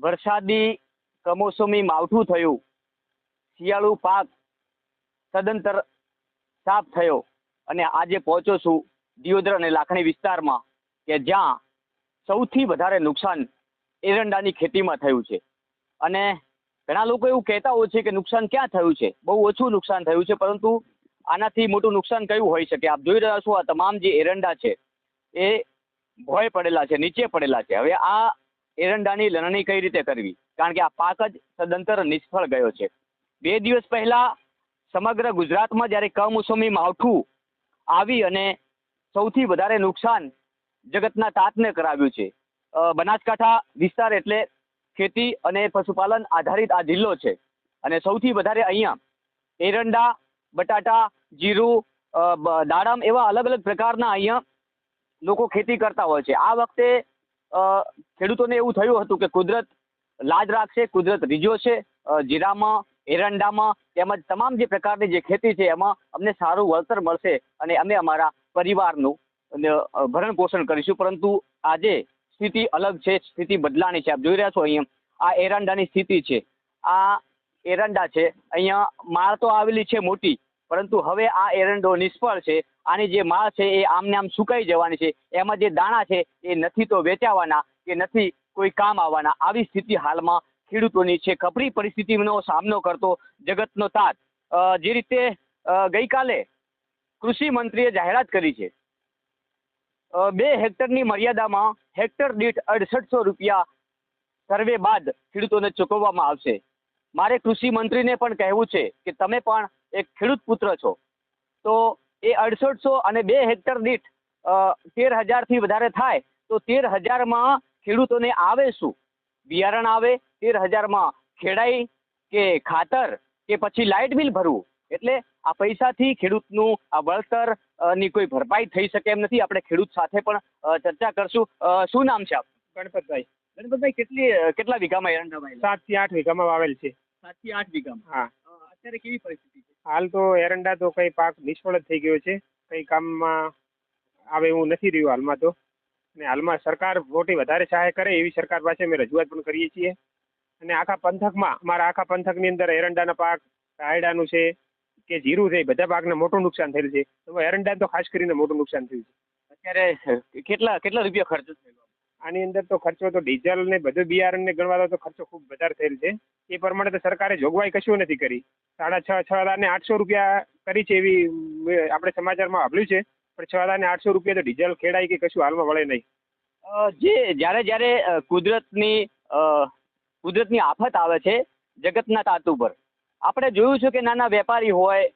વરસાદી કમોસમી માવઠું થયું. શિયાળુ પાક સદંતર સાફ થયો અને આજે પહોંચો છું દિયોદર અને લાખણી વિસ્તારમાં કે જ્યાં સૌથી વધારે નુકસાન એરંડાની ખેતીમાં થયું છે. અને ઘણા લોકો એવું કહેતા હોય છે કે નુકસાન ક્યાં થયું છે? બહુ ઓછું નુકસાન થયું છે, પરંતુ આનાથી મોટું નુકસાન કયું હોઈ શકે? આપ જોઈ રહ્યા છો આ તમામ જે એરંડા છે, એ ભોય પડેલા છે, નીચે પડેલા છે. હવે આ એરંડાની લણણી કઈ રીતે કરવી? કારણ કે આ પાક જ સદંતર નિષ્ફળ ગયો છે. બે દિવસ પહેલા સમગ્ર ગુજરાતમાં જ્યારે કમોસમી માવઠું આવી અને સૌથી વધારે નુકસાન જગતના તાતને કરાવ્યું છે. બનાસકાંઠા વિસ્તાર એટલે ખેતી અને પશુપાલન આધારિત આ જિલ્લો છે. અને સૌથી વધારે અહીંયા એરંડા, બટાટા, જીરું દાડમ એવા અલગ અલગ પ્રકારના અહીંયા લોકો ખેતી કરતા હોય છે. આ વખતે ખેડૂતોને એવું થયું હતું કે કુદરત લાજ રાખશે, કુદરત રીજો છે જીરામાં, એરંડામાં તેમજ તમામ જે પ્રકારની જે ખેતી છે એમાં અમને સારું વળતર મળશે અને અમે અમારા પરિવારનું ભરણ પોષણ કરીશું. પરંતુ આજે સ્થિતિ અલગ છે, સ્થિતિ બદલાણી છે. આપ જોઈ રહ્યા છો અહીંયા આ એરંડાની સ્થિતિ છે. આ એરંડા છે. અહીંયા માળ તો આવેલી છે મોટી, પરંતુ હવે આ એરંડો નિષ્ફળ છે. આની જે માળ છે એ આમને આમ સુકાઈ જવાની છે. એમાં જે દાણા છે એ નથી તો વેચાવાના કે નથી કોઈ કામ આવવાના. આવી સ્થિતિ હાલમાં ખેડૂતોની છે. કપરી પરિસ્થિતિનો સામનો કરતો જગતનો તાત. જે રીતે ગઈકાલે કૃષિ મંત્રીએ જાહેરાત કરી છે. બે હેક્ટરની મર્યાદામાં હેક્ટર દીઠ અડસઠસો રૂપિયા સર્વે બાદ ખેડૂતોને ચૂકવવામાં આવશે. મારે કૃષિ મંત્રીને પણ કહેવું છે કે તમે પણ એક ખેડૂત પુત્ર છો. તો એ અડસઠસો અને બે હેક્ટર દીઠ તેર હજારથી વધારે થાય તો તેર હજારમાં ખેડૂતોને આવે શું? બિયારણ આવે તેર હજારમાં ખેડાઈ કે ખાતર કે પછી લાઇટ બિલ ભરવું? એટલે આ પૈસાથી ખેડૂતનું આ વળતરની કોઈ ભરપાઈ થઈ શકે એમ નથી. આપણે ખેડૂત સાથે પણ ચર્ચા કરશું. શું નામ છે આપનું? ગણપતભાઈ. ગણપતભાઈ કેટલી કેટલા વીઘામાં એરંડા સાતથી આઠ વીઘામાં વાવેલ છે. સાતથી આઠ વીઘામાં? હા. અત્યારે કેવી પરિસ્થિતિ છે? હાલ તો એરંડા તો કઈ પાક નિષ્ફળ જ થઈ ગયો છે. કઈ કામમાં આવે એવું નથી રહ્યું હાલમાં તો. અને હાલમાં સરકાર મોટી વધારે સહાય કરે એવી સરકાર પાસે અમે રજૂઆત પણ કરીએ છીએ. અને આખા પંથકમાં અમારા આખા પંથકની અંદર એરંડાના પાક રાયડાનું છે કે જીરું છે બધા પાકને મોટું નુકસાન થયેલ છે. તો એરંડા તો ખાસ કરીને મોટું નુકસાન થયું છે. અત્યારે કેટલા કેટલા રૂપિયા ખર્ચ થયેલો આની અંદર તો ખર્ચો તો ડીઝલ ને બધું બિયારણ ને ગણવા તો ખર્ચો ખૂબ વધારે થયેલ છે. એ પ્રમાણે તો સરકારે જોગવાઈ કશું નથી કરી. સાડા છ છ હજાર ને આઠસો રૂપિયા કરી છે એવી આપણે સમાચારમાં સાંભળ્યું છે. પણ છ હજાર ને આઠસો રૂપિયા તો ડીઝલ ખેડાય કે કશું હાલમાં વળે નહીં. જે, જ્યારે જ્યારે કુદરતની કુદરતની આફત આવે છે જગતના તાત ઉપર આપણે જોયું છે કે નાના વેપારી હોય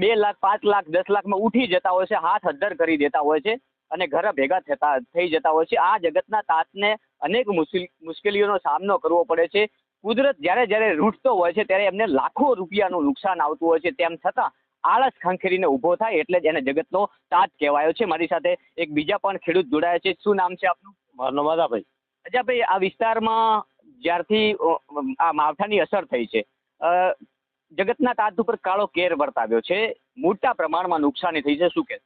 બે લાખ, પાંચ લાખ, દસ લાખમાં ઉઠી જતા હોય છે, હાથ હદ્દર કરી દેતા હોય છે અને ઘરે ભેગા થતા, થઈ જતા હોય છે. આ જગતના તાતને અનેક મુશ્કેલ મુશ્કેલીઓનો સામનો કરવો પડે છે. કુદરત જ્યારે જ્યારે રૂટતો હોય છે ત્યારે એમને લાખો રૂપિયાનું નુકસાન આવતું હોય છે. તેમ છતાં આળસ ખંખેરીને ઊભો થાય એટલે જ એને જગતનો તાત કહેવાયો છે. મારી સાથે એક બીજા પણ ખેડૂત જોડાયા છે. શું નામ છે આપનું? મારું નામ અજાભાઈ. આ વિસ્તારમાં જ્યારથી આ માવઠાની અસર થઈ છે જગતના તાત ઉપર કાળો કેર વર્તાવ્યો છે. મોટા પ્રમાણમાં નુકસાની થઈ છે. શું કે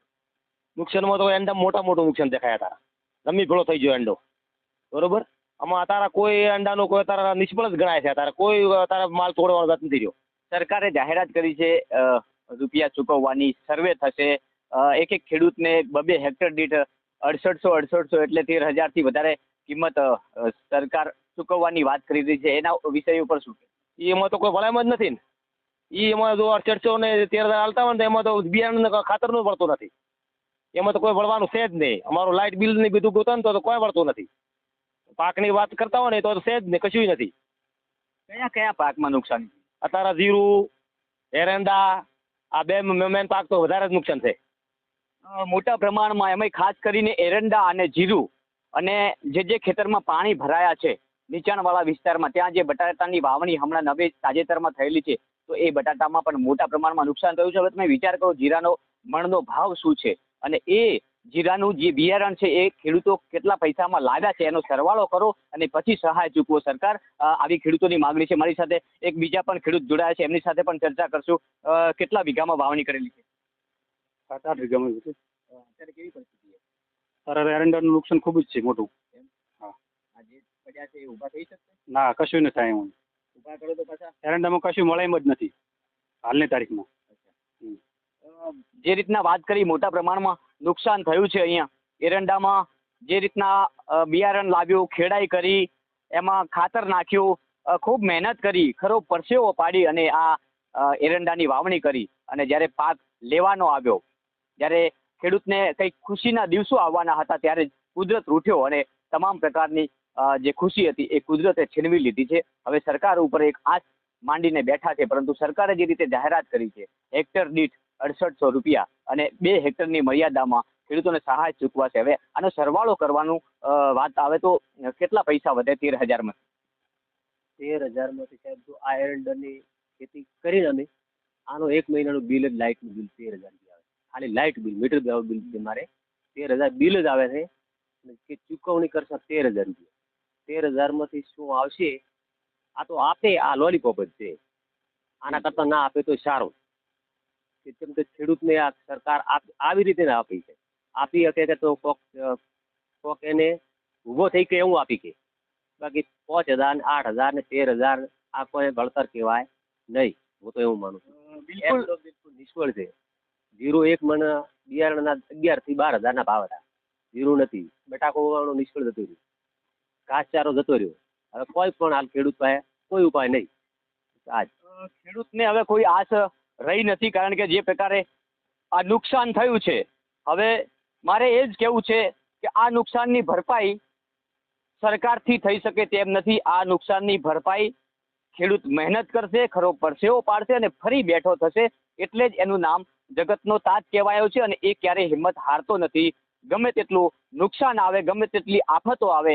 નુકસાનમાં તો એંડા મોટા મોટું નુકસાન દેખાયા હતા. રમી ભેળો થઈ ગયો એંડો. બરોબર? આમાં તારા કોઈ અંડાનો કોઈ તારા નિષ્ફળ જ ગણાય છે. તારા કોઈ, તારા માલ તોડવાનો વાત નથી રહ્યો. સરકારે જાહેરાત કરી છે રૂપિયા ચૂકવવાની. સર્વે થશે. એક એક ખેડૂતને બબે હેક્ટર દીઠ અડસઠસો અડસઠસો એટલે તેર હજારથી વધારે કિંમત સરકાર ચૂકવવાની વાત કરી રહી છે. એના વિષય ઉપર શું એમાં તો કોઈ ભલામ જ નથી ને. એ એમાં જો અડસઠસો ને તેર હજાર હાલતા હોય ને એમાં તો બિયારણ ખાતરનું વળતું નથી. એમાં તો કોઈ વળવાનું છે જ નહીં. અમારું લાઇટ બિલ ને બધું ગોતો ને તો કોઈ વળતું નથી. પાકની વાત કરતા હોય ને તો છે જ ને કશું નથી. કયા કયા પાકમાં નુકસાન? અત્યારે જીરું એરંડા આ બે મેન પાક તો વધારે જ નુકસાન છે. મોટા પ્રમાણમાં એમાંય ખાસ કરીને એરંડા અને જીરું અને જે જે ખેતરમાં પાણી ભરાયા છે નીચાણવાળા વિસ્તારમાં ત્યાં જે બટાટાની વાવણી હમણાં નવે તાજેતરમાં થયેલી છે તો એ બટાટામાં પણ મોટા પ્રમાણમાં નુકસાન થયું છે. હવે તમે વિચાર કરો જીરાનો મણનો ભાવ શું છે? અને એ જીરાનું જે બિયારણ છે એ ખેડૂતો કેટલા પૈસામાં લાવ્યા છે એનો સરવાળો કરો અને પછી સહાય ચૂકવો. સરકાર આવી ખેડૂતોની માગણી છે. મારી સાથે એક બીજા પણ ખેડૂત જોડાયા છે. એમની સાથે પણ ચર્ચા કરશું. કેટલા વીઘામાં વાવણી કરેલી છે? સાત આઠ વીઘામાં છે. અત્યારે કેવી પરિસ્થિતિ છે? તારા એરંડાનું નુકસાન ખૂબ જ છે મોટું. હા. જે પડ્યા છે એ ઊભા થઈ શકશે? ના કશું ન થાય એમ. ઊભા કરો તો પાછા? એરંડામાં કશું મળે એમ જ નથી. હાલની તારીખમાં. જે રીતના વાત કરી મોટા પ્રમાણમાં નુકસાન થયું છે અહીંયા. એરંડામાં જે રીતના બિયારણ લાવ્યું, ખેડાઈ કરી, એમાં ખાતર નાખ્યું ખૂબ મહેનત કરી, ખરો, પરસેવો પાડી અને આ એરંડાની વાવણી કરી. અને જ્યારે પાક લેવાનો આવ્યો, જ્યારે ખેડૂતને કંઈક ખુશીના દિવસો આવવાના હતા, ત્યારે કુદરત રૂઠ્યો અને તમામ પ્રકારની જે ખુશી હતી, એ કુદરતે છીનવી લીધી છે. હવે સરકાર ઉપર એક આંચ માંડીને બેઠા છે, પરંતુ સરકારે જે રીતે જાહેરાત કરી છે, હેક્ટર દીઠ અડસઠસો રૂપિયા અને બે હેક્ટરની મર્યાદામાં ખેડૂતોને સહાય ચૂકવાશે. હવે આનો સરવાળો કરવાનું વાત આવે તો કેટલા પૈસા વધે તેર હજારમાં? તેર હજારમાંથી સાહેબ, જો આ એરંડરની ખેતી કરીને અમે આનો એક મહિનાનું બિલ જ લાઇટનું બિલ તેર હજાર રૂપિયા આવે. ખાલી લાઇટ બિલ મીટર બિલ છે મારે, તેર હજાર બિલ જ આવે છે. કે ચૂકવણી કરશે તેર હજાર રૂપિયા. તેર હજારમાંથી શું આવશે? આ તો આપે, આ લોલીપોપ જ છે. આના કરતાં ના આપે તો સારું. કે કેમ કે ખેડૂતને આ સરકાર આવી રીતે ના આપી છે. આપી શકે કે તો કોક કોક એને ઊભો થઈ કે એવું આપી કે. બાકી પાંચ હજાર ને આઠ હજાર ને તેર હજાર આ કોઈ ભણતર કહેવાય નહીં. હું તો એવું માનું છું. બિલકુલ. બિલકુલ નિષ્ફળ છે. જીરો એક મણ બિયારણના અગિયારથી બાર હજારના ભાવ હતા. જીરું નથી. બટાકો ઉગાડવાનું નિષ્ફળ જતો રહ્યો. ઘાસચારો જતો રહ્યો. હવે કોઈ પણ હાલ ખેડૂત પાસે કોઈ ઉપાય નહીં. આજ. ખેડૂતને હવે કોઈ આશ રહી નથી કારણ કે જે પ્રકારે આ નુકસાન થયું છે. હવે મારે એ જ કહેવું છે કે આ નુકસાનની ભરપાઈ સરકારથી થઈ શકે તેમ નથી. આ નુકસાનની ભરપાઈ ખેડૂત મહેનત કરશે, ખરો પરસેવો પાડશે અને ફરી બેઠો થશે. એટલે જ એનું નામ જગતનો તાજ કહેવાયો છે અને એ ક્યારેય હિંમત હારતો નથી. ગમે તેટલું નુકસાન આવે, ગમે તેટલી આફતો આવે,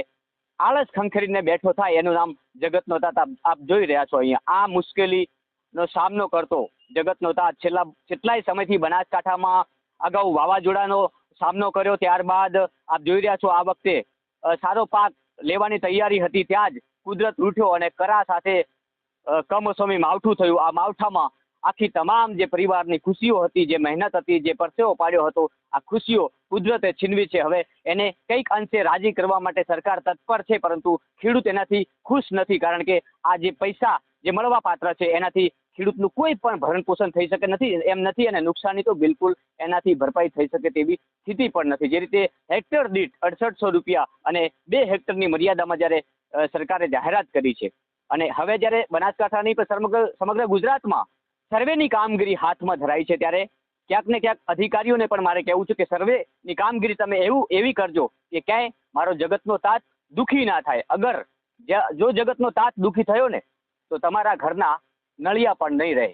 આળસ ખંખેરીને બેઠો થાય એનું નામ જગતનો તાત. આપ જોઈ રહ્યા છો અહીંયા. આ મુશ્કેલીનો સામનો કરતો જગતનો તાત છેલ્લા કેટલાય સમયથી બનાસકાંઠામાં અગાઉ વાવાઝોડાનો સામનો કર્યો, ત્યારબાદ આપ જોઈ રહ્યા છો આ વખતે સારો પાક લેવાની તૈયારી હતી, ત્યાં જ કુદરત રૂઠ્યો અને કરા સાથે કમોસમી માવઠું થયું. આ માવઠામાં આખી તમામ જે પરિવારની ખુશીઓ હતી, જે મહેનત હતી, જે પરસેવો પાડ્યો હતો, આ ખુશીઓ કુદરતે છીનવી છે. હવે એને કંઈક અંશે રાજી કરવા માટે સરકાર તત્પર છે, પરંતુ ખેડૂત એનાથી ખુશ નથી, કારણ કે આ જે પૈસા જે મળવા પાત્ર છે, એનાથી ખેડૂતનું કોઈ પણ ભરણ પોષણ થઈ શકે નથી, એમ નથી અને નુકસાની તો બિલકુલ એનાથી ભરપાઈ થઈ શકે તેવી સ્થિતિ પણ નથી. જે રીતે હેક્ટર દીઠ અડસઠસો રૂપિયા અને બે હેક્ટરની મર્યાદામાં જ્યારે સરકારે જાહેરાત કરી છે અને હવે જ્યારે બનાસકાંઠાની પણ સમગ્ર સમગ્ર ગુજરાતમાં સર્વેની કામગીરી હાથમાં ધરાઈ છે ત્યારે ક્યાંક ને ક્યાંક અધિકારીઓને પણ મારે કહેવું છે કે સર્વેની કામગીરી તમે એવું, એવી કરજો કે ક્યાંય મારો જગતનો તાત દુઃખી ના થાય. અગર જો જગતનો તાત દુઃખી થયો ને, તો તમારા ઘરના નળિયા પણ નહીં રહે.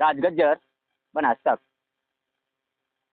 રાજ ગજ્જર બનાસ તક